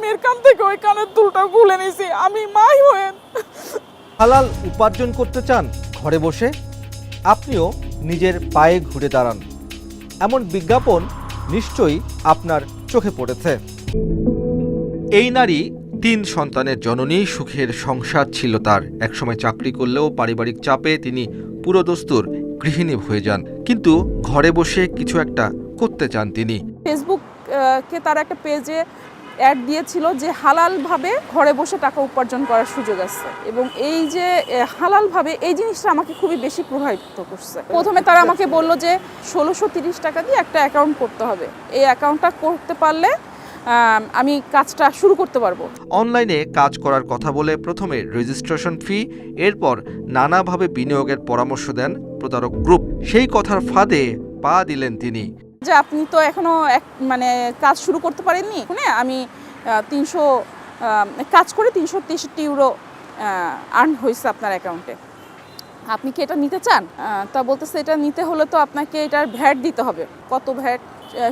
মেয়ের কান থেকে ওই কানের দুলটা খুলে নিয়েছি। আমি মাই হয়ে হালাল উপার্জন করতে চান ঘরে বসে? আপনিও নিজের পায়ে ঘুরে দাঁড়ান। এমন বিজ্ঞাপন নিশ্চয়ই আপনার চোখে পড়েছে। এই নারী তিন সন্তানের জননী সুখের সংসার ছিল তার। একসময় চাকরি করলেও পারিবারিক চাপে তিনি পুরোদস্তুর গৃহিণী হয়ে যান। কিন্তু ঘরে বসে কিছু একটা করতে চান তিনি। ফেসবুক কে তার একটা পেজে অ্যাড দিয়েছিল যে হালালভাবে ঘরে বসে টাকা উপার্জন করার সুযোগ আছে। এবং এই যে হালালভাবে এই জিনিসটা আমাকে খুবই বেশি প্রভাবিত করছে। প্রথমে তারা আমাকে বলল যে, ষোলোশো তিরিশ টাকা দিয়ে একটা অ্যাকাউন্ট করতে হবে। এই অ্যাকাউন্টটা করতে পারলে, আমি কাজটা শুরু করতে পারব। অনলাইনে কাজ করার কথা বলে প্রথমে রেজিস্ট্রেশন ফি এরপর নানাভাবে বিনিয়োগের পরামর্শ দেন প্রতারক গ্রুপ সেই কথার ফাঁদে পা দিলেন তিনি। যে আপনি তো এখনও এক মানে কাজ শুরু করতে পারেননি শুনে আমি তিনশো কাজ করে তিনশো তেষট্টি ইউরো আর্ন হয়েছে আপনার অ্যাকাউন্টে আপনি কি এটা নিতে চান? তা বলতেছে এটা নিতে হলে তো আপনাকে এটার ভ্যাট দিতে হবে। কত ভ্যাট?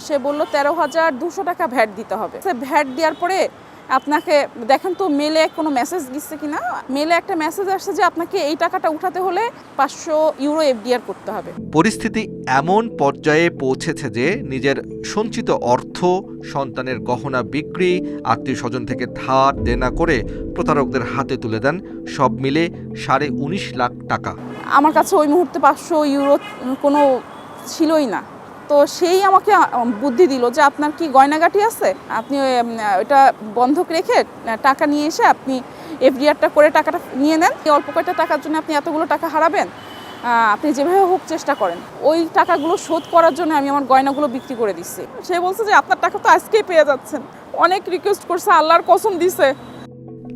সে বলল তেরো হাজার দুশো টাকা ভ্যাট দিতে হবে। সে ভ্যাট দেওয়ার পরে আপনাকে দেখেন তো মেলে কোনো মেসেজ দিচ্ছে কি না মেলে একটা মেসেজ আসছে যে আপনাকে এই টাকাটা উঠাতে হলে পাঁচশো ইউরো এফডিআর করতে হবে। পরিস্থিতি এমন পর্যায়ে পৌঁছেছে যে নিজের সঞ্চিত অর্থ সন্তানের গহনা বিক্রি আত্মীয় স্বজন থেকে ধার দেনা করে প্রতারকদের হাতে তুলে দেন সব মিলে সাড়ে উনিশ লাখ টাকা। আমার কাছে ওই মুহূর্তে পাঁচশো ইউরো কোনো ছিলই না। তো সেই আমাকে বুদ্ধি দিল যে আপনার কি গয়নাগাটি আছে? আপনি ওটা বন্ধক রেখে টাকা নিয়ে এসে আপনি এফডিআরটা করে টাকাটা নিয়ে নেন। এই অল্প কয়টা টাকার জন্য আপনি এতগুলো টাকা হারাবেন আপনি যেভাবে হোক চেষ্টা করেন। ওই টাকাগুলো শোধ করার জন্য আমি আমার গয়নাগুলো বিক্রি করে দিচ্ছি সে বলছে যে আপনার টাকা তো আজকেই পেয়ে যাচ্ছেন। অনেক রিকোয়েস্ট করছে, আল্লাহর কসম দিছে।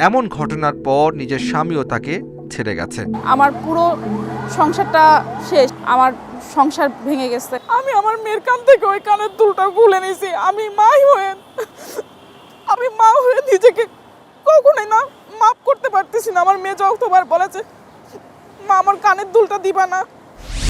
এমন ঘটনার পর নিজের স্বামীও তাকে ছেড়ে গেছে। আমার পুরো সংসারটা শেষ। আমার সংসার ভেঙে গেছে। আমি আমার মেয়ের কান থেকে ওই কানের দুলটা খুলে নিয়েছি। আমি মাই হয়ে, আমি মা হয়ে নিজেকে কখনোই না মাফ করতে পারতেছি না। আমার মেয়ে যতবার বলেছে, মা, আমার কানের দুলটা দিবা না।